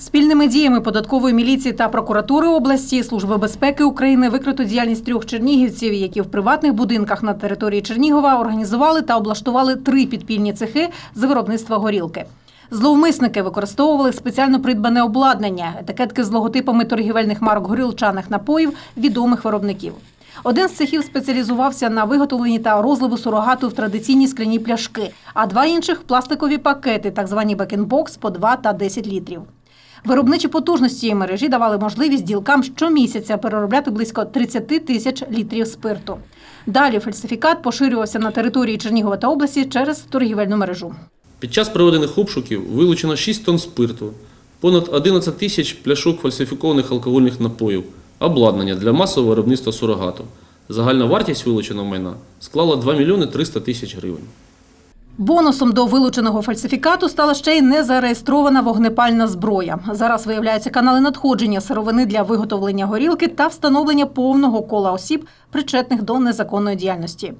Спільними діями податкової міліції та прокуратури області Служби безпеки України викрито діяльність трьох чернігівців, які в приватних будинках на території Чернігова організували та облаштували три підпільні цехи з виробництва горілки. Зловмисники використовували спеціально придбане обладнання, етикетки з логотипами торгівельних марок горілчаних напоїв відомих виробників. Один з цехів спеціалізувався на виготовленні та розливу сурогату в традиційні скляні пляшки, а два інших пластикові пакети, так звані бекінбокс по 2 та 10 літрів. Виробничі потужності мережі давали можливість ділкам щомісяця переробляти близько 30 тисяч літрів спирту. Далі фальсифікат поширювався на території Чернігова та області через торгівельну мережу. Під час проведених обшуків вилучено 6 тонн спирту, понад 11 тисяч пляшок фальсифікованих алкогольних напоїв, обладнання для масового виробництва сурогату. Загальна вартість вилученого майна склала 2 мільйони 300 тисяч гривень. Бонусом до вилученого фальсифікату стала ще й незареєстрована вогнепальна зброя. Зараз виявляються канали надходження сировини для виготовлення горілки та встановлення повного кола осіб, причетних до незаконної діяльності.